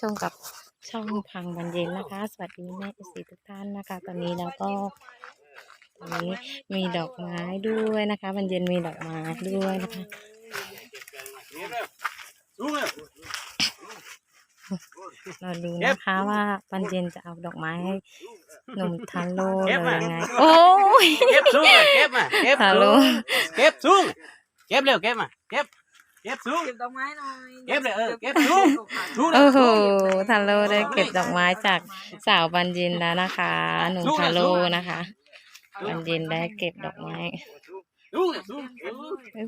ชมกับช่องพังบันเย็นนะคะ สวัสดีแม่สีทุกท่านนะคะ ตอนนี้เราก็ตอนนี้มีดอกไม้ด้วยนะคะบันเย็นมีดอกไม้ด้วยนะคะเราดูนะคะว่าบันเย็นจะเอาดอกไม้ให้หนุ่มทาโร่เลยยังไงโอ้ยเก็บสูงอะเก็บมาเก็บทาสูโร่งเก็บสูงเก็บเร็วเก็บมาเก็บ เก็บสูงเก็บดอกไม้หน่อยเก็บเลยเออเก็บสูงสูงโอ้โหทาโร่ได้เก็บดอกไม้จากสาวบันเย็นแล้วนะคะ หนุ่มทาโร่นะคะบันเย็นได้เก็บดอกไม้สูงสูง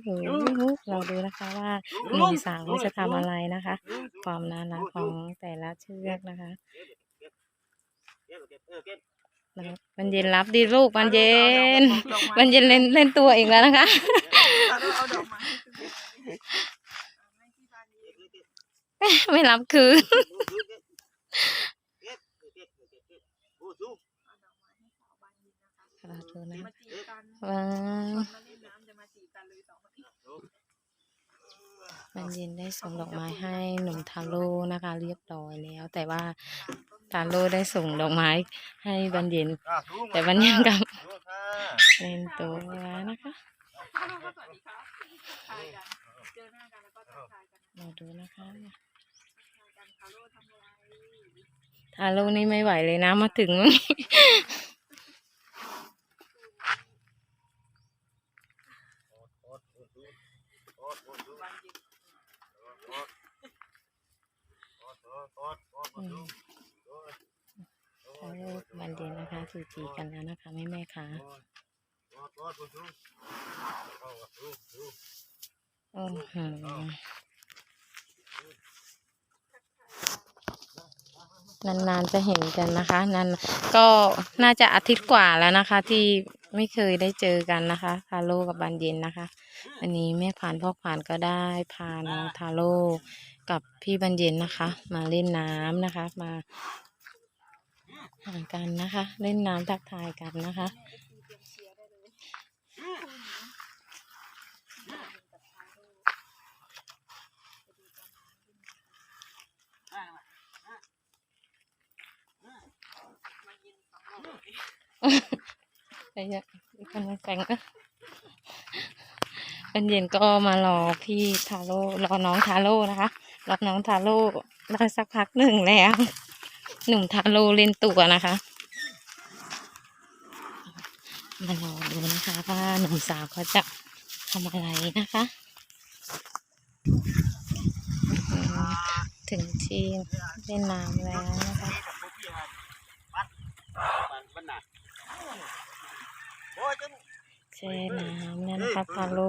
สูงโอ้โหเราดูนะคะว่าหนุ่มสาวเขาจะทำอะไรนะคะ ความน่ารักของแต่ละเชือกนะคะเก็บเก็บเออเก็บแล้วบันเย็นรับดีลูกบันเย็นบันเย็นเล่นเล่นตัวอีกแล้วนะคะ เอาดอกไม้ ไม่รับคืนเก็บเก็บเก็บเก็บโอ้สูงเราดูนะว้ามาเล่นน้ำจะมาจีบกันเย็นได้ส่งดอกไม้ให้หนุ่มทาโร่นะคะ เรียบร้อยแล้ว แต่ว่าทาโร่ได้ส่งดอกไม้ให้บันเย็น แต่บันเย็นกับเล่นตัวนะคะก็สวัสดีครับทายกันเจอหน้ากันแล้วก็ทักทายกันเราดูนะคะ ทายกันคาโร่ทำอะไร ทาโร่นี่ไม่ไหวเลยนะมาถึงอืมทาโร่กับบันเย็นนะคะจูจีกันแล้วนะคะแม่แม่ๆคะโอ้โห นานๆจะเห็นกันนะคะนานก็น่าจะอาทิตย์กว่าแล้วนะคะ ที่ไม่เคยได้เจอกันนะคะ ทาโร่กับบันเย็นนะคะอันนี้แม่ผ่านพ่อผ่านก็ได้พาน้องทาโร่กับพี่บันเย็นนะคะ มาเล่นน้ำนะคะ มาห่างกันนะคะ เล่นน้ำทักทายกันนะคะ ไอ้เนี่ยอีกคนมาแต่งก็เป็นเย็นก็มารอพี่ทาโร่รอน้องทาโร่นะคะรับน้องทาโร่ได้สักพักหนึ่งแล้ว หนุ่มทาโร่เล่นตัวนะคะมารอดูนะคะว่าหนุ่มสาวเขาจะทำอะไรนะคะ ถึงที่เล่นน้ำแล้วนะคะ แช่น้ำนี่ยนะคะทาโร่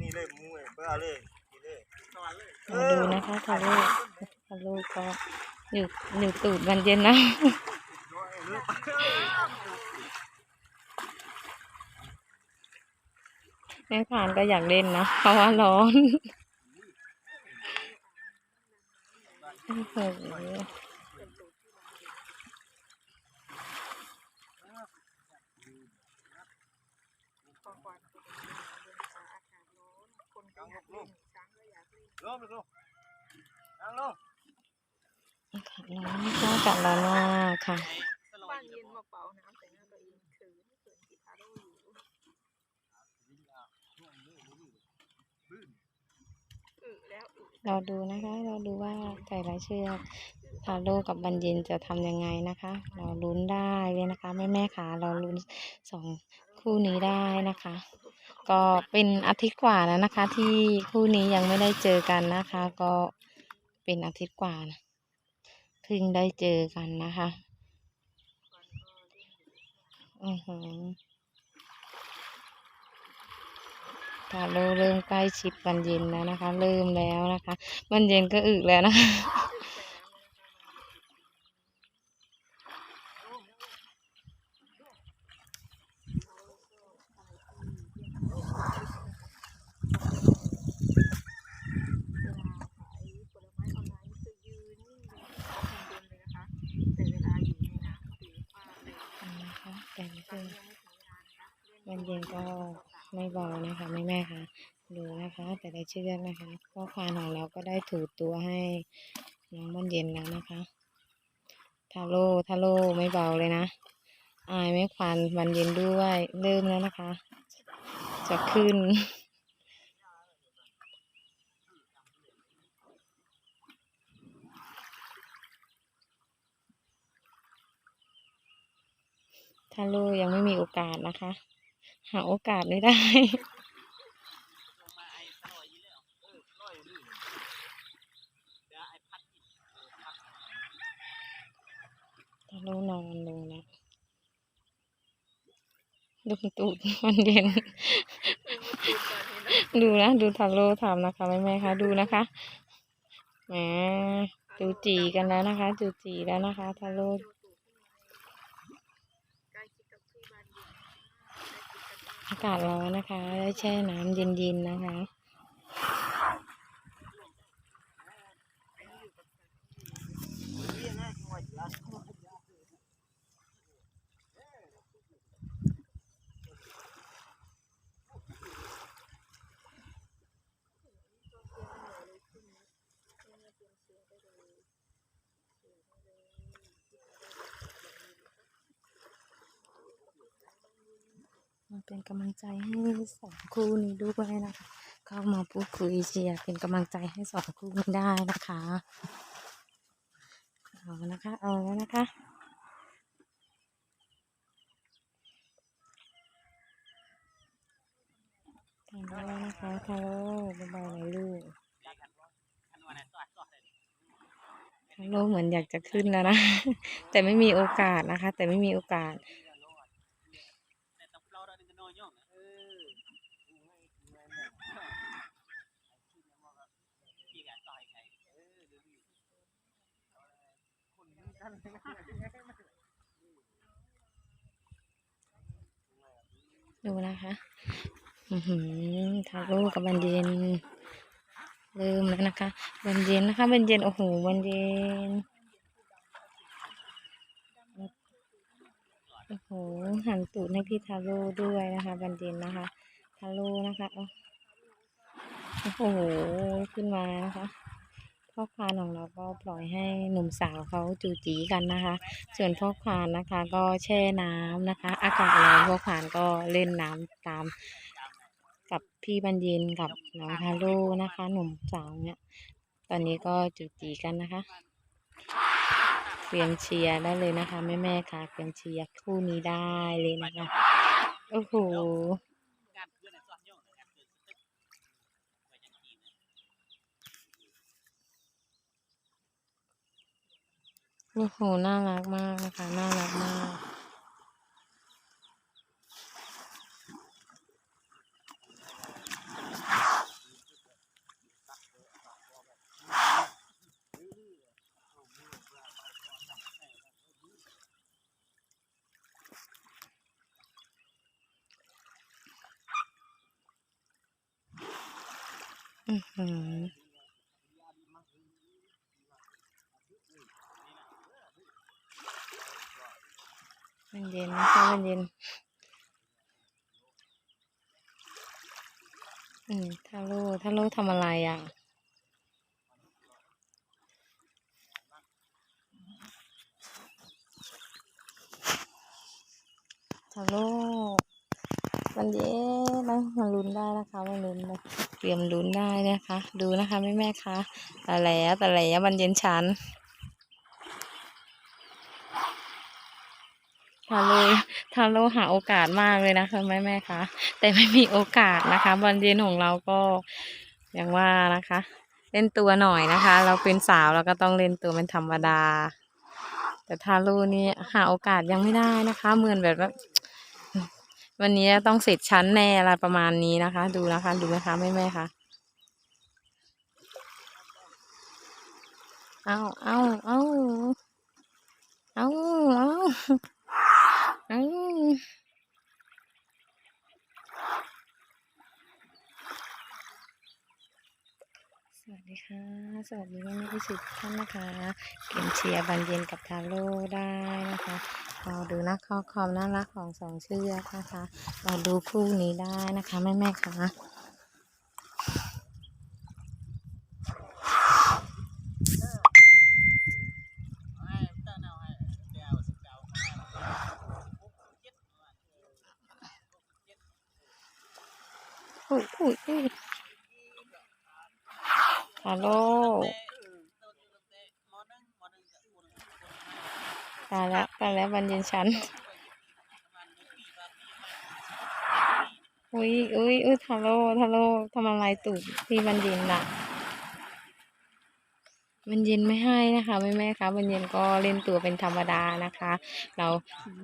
นี่เลยมูเอ้ยเบอร์เลยนี่เลยมาดูนะคะทาโร่ทาโร่ก็อยู่อยู่ตูดวันเย็นนะแม่ผ่านก็อยากเล่นนะเพราะว่าร้อนโอ้โห ของขวัญอากาศร้อนคนก็อยากเล่นช้างก็อยากเล่นลงลงนั่งลงอากาศร้อนนะคะอากาศร้อนมากค่ะบ้านเย็นมาเป่าน้ำใส่หน้าตัวเองเขินเขินกีคาโร่อยู่อึแล้วอึเราดูนะคะ เราดูว่าแต่ละเชือกทาโร่กับบันเย็นจะทำยังไงนะคะ เราลุ้นได้เลยนะคะแม่แม่ๆขาเราลุ้นสองคู่นี้ได้นะคะ ก็เป็นอาทิตย์กว่าแล้วนะคะ ที่คู่นี้ยังไม่ได้เจอกันนะคะ ก็เป็นอาทิตย์กว่านะเพิ่งได้เจอกันนะคะอือหือทาโร่เริ่มใกล้ชิดบันเย็นแล้วนะคะ เริ่มแล้วนะคะบันเย็นก็อึแล้วนะคะ เวลาขายผลไม้ออนไลน์นี่คือยืนนิ่งเลยข้างบนเลยนะคะ แต่เวลาอยู่ในน้ำถือว่าเร็ว นะคะแต่ละ ตอน เย็นก็ไม่เบานะคะแม่แม่ค่ะดูนะคะ แต่ละเชือกนะคะพ่อควานของเราก็ได้ถูตัวให้น้องมันเย็นแล้วนะคะทาโร่ทาโร่ไม่เบาเลยนะอายไม่ควานมันเย็นด้วยเริ่มแล้วนะคะ จะขึ้นทาโร่ยังไม่มีโอกาสนะคะ หาโอกาสไม่ได้ถั่วเลอยนี่เดี๋ยวไอ้พัดอีกเออพัดทาโร่นอนลงแล้วดูตูดมันเย็น ดูนะ ดูทาโร่ทำนะคะแม่แม่คะ ดูนะคะแหมจูจีกันแล้วนะคะ จูจีแล้วนะคะทาโร่ ใกล้ชิดกับที่บ้านเย็น อากาศร้อนนะคะ ได้แช่น้ำเย็นๆนะคะ มาเป็นกำลังใจให้สองคู่นี้ด้วยนะคะ เข้ามาพูดคุยเชียร์เป็นกำลังใจให้สองคู่นี้ได้นะคะเอานะคะเอาแล้วนะคะทำได้แล้วนะคะทาโร่เบาๆหน่อยลูกคัลโร่เหมือนอยากจะขึ้นแล้วนะ แต่ไม่มีโอกาสนะคะ แต่ไม่มีโอกาส แต่ต้องเราเราดึงกันน้อยย่องนะเออพี่กันต่อยใครเออดูดิคนนี้กัน ดูนะคะทาโร่กับบันเย็นเริ่มแล้วนะคะบันเย็นนะคะบันเย็นโอ้โหบันเย็นโอ้โหหันตูดให้พี่ทาโร่ด้วยนะคะบันเย็นนะคะทาโร่นะคะโอ้โหขึ้นมานะคะ พ่อคานของเราก็ปล่อยให้หนุ่มสาวเขาจูจีกันนะคะ ส่วนพ่อคานนะคะก็แช่น้ำนะคะ อากาศร้อนพ่อคานก็เล่นน้ำตาม กับพี่บรรย็นกับน้องทาร่นะคะ หนุ่มสาวเนี่ยตอนนี้ก็จูจีกันนะคะเตรียมเชียร์ได้เลยนะคะแม่แม่ค่ะเตรียมเชียร์คู่นี้ได้เลยนะคะโอ้โห งานเพื่อนในซ้อนย่องงานเพื่อนตึ๊กไปยังกีน โอ้โหน่ารักมากนะคะ น่ารักมาก อือหือมันเย็นนะคะ มันเย็น อืมทาโร่ทาโร่ทำอะไรอะ ทาโร่มันเย็นนะมันลุ้นได้นะคะมันลุ้นได้เตรียมลุ้นได้นะคะ ดูนะคะแม่แม่คะแต่แล้วแต่แล้วมันเย็นชั้น ทาโร่ทาโร่หาโอกาสมากเลยนะคะแม่แม่คะแต่ไม่มีโอกาสนะคะบอลเย็นของเราก็อย่างว่านะคะ เล่นตัวหน่อยนะคะ เราเป็นสาวเราก็ต้องเล่นตัวเป็นธรรมดา แต่ทาโร่นี่หาโอกาสยังไม่ได้นะคะเหมือนแบบว่าวันนี้ต้องเสร็จชั้นแน่อะไรประมาณนี้นะคะ ดูนะคะดูนะคะแม่แม่คะเอาเอาเอาเอาเอา อาสวัสดีค่ะ สวัสดีแม่แม่ที่สุดท่านนะคะ เกมเชียร์บันเย็นกับทาโร่ได้นะคะเราดูนะข้อความน่ารักของสองเชือกนะคะ เราดูคู่นี้ได้นะคะแม่แม่ค่ะ อุ้ยอุ้ยฮัลโหล ตายแล้ วตายแล้วบรรเย็นฉัน อุ้ยอุ้ยอุ้ยทาโร่ทาโร่ทำอะไรตูดที่บรรเย็นล่ะบรรเย็นไม่ให้นะคะแม่แม่ๆคะบรรเย็นก็เล่นตัวเป็นธรรมดานะคะ เรา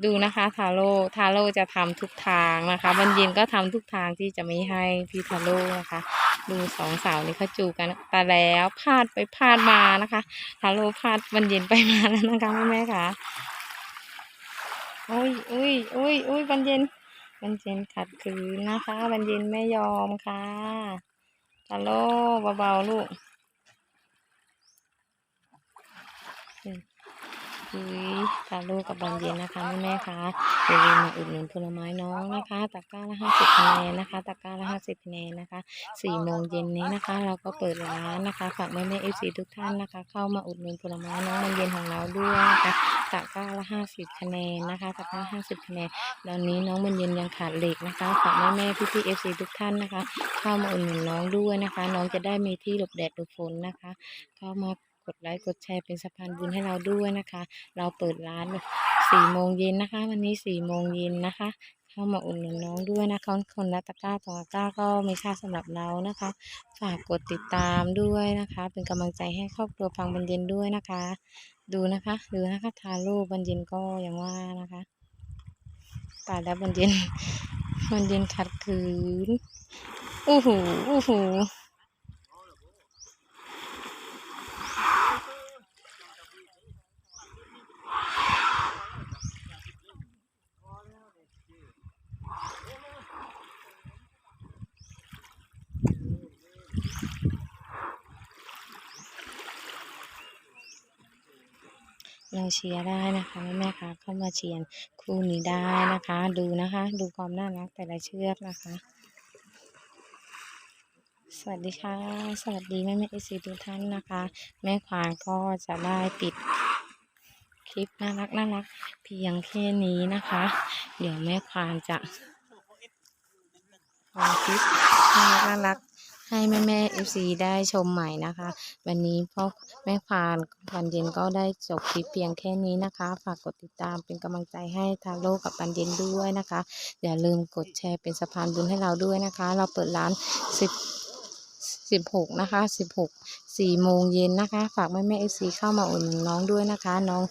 ดูนะคะทาโร่ทาโร่จะทำทุกทางนะคะบรรเย็นก็ทำทุกทางที่จะไม่ให้พี่ทาโร่นะคะ ดูสองสาวนี่เขาจูกันตาแล้วพลาดไปพลาดมานะคะทาโร่พลาดบรรเย็นไปมาแล้วนะคะแม่แม่ๆคะ อุ้ยอุ้ยอุ้ยอุ้ยบรรเย็นบรรเย็นขัดขืนนะคะบรรเย็นไม่ยอมค่ะฮัลโหลเบาๆลูก อุ้ยตาลูกกับบรรเย็นนะคะแม่แม่ๆคะอย่าลืมมาอุดหนุนผลไม้น้องนะคะตะกร้าละห้าสิบคะแนนนะคะตะกร้าละห้าสิบคะแนนนะคะสี่โมงเย็นนี้นะคะ เราก็เปิดร้านนะคะฝากแม่แม่เอฟซีทุกท่านนะคะ เข้ามาอุดหนุนผลไม้น้องบรรเย็นของเราด้วยนะคะตะกร้าละห้าสิบคะแนนนะคะตะกร้าห้าสิบคะแนนตอนนี้น้องบรรเย็นยังขาดเหล็กนะคะฝากแม่แม่พี่พี่เอฟซีทุกท่านนะคะ เข้ามาอุดหนุนน้องด้วยนะคะ น้องจะได้มีที่หลบแดดหลบฝนนะคะ เข้ามา กดไลค์กดแชร์เป็นสะพานบุญให้เราด้วยนะคะ เราเปิดร้านสี่โมงเย็นนะคะ วันนี้สี่โมงเย็นนะคะ เข้ามาอุดหนุนน้องด้วยนะคะคนละตะกร้าสองตะกร้าก็ไม่ค่าสำหรับเรานะคะ ฝากกดติดตามด้วยนะคะ เป็นกำลังใจให้ครอบครัวฟังบรรเย็นด้วยนะคะ ดูนะคะดูนะคะทารูปบรรเย็นก็อย่างว่านะคะตายแล้วบรรเย็นบรรเย็นขัดขืนอู้หูอู้หู เราเชียร์ได้นะคะแม่แม่คะเข้ามาเชียร์คู่นี้ได้นะคะ ดูนะคะ ดูความน่ารักแต่ละเชือกนะคะ สวัสดีค่ะ สวัสดีแม่แม่เอซีทุกท่านนะคะ แม่ควานก็จะได้ปิดคลิปน่ารักน่ารักเพียงแค่นี้นะคะ เดี๋ยวแม่ควานจะลงคลิปน่ารักน่ารัก ให้แม่แม่เอฟซีได้ชมใหม่นะคะ วันนี้พ่อแม่ควานวันเย็นก็ได้จบคลิปเพียงแค่นี้นะคะ ฝากกดติดตามเป็นกำลังใจให้ทาโร่กับปันเย็นด้วยนะคะ อย่าลืมกดแชร์เป็นสะพานบุญให้เราด้วยนะคะ เราเปิดร้านสิบสิบหกนะคะสิบหกสี่โมงเย็นนะคะ ฝากแม่แม่เอฟซีเข้ามาอุดหนุนน้องด้วยนะคะ น้อง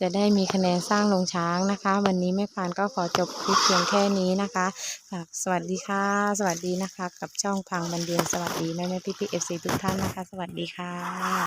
จะได้มีคะแนนสร้างลงช้างนะคะ วันนี้แม่ฟานก็ขอจบคลิปเพียงแค่นี้นะคะฝากสวัสดีค่ะ สวัสดีนะคะ กับช่องพังบันเดียนสวัสดีแม่แม่พี่พี่เอฟซีทุกท่านนะคะ สวัสดีค่ะ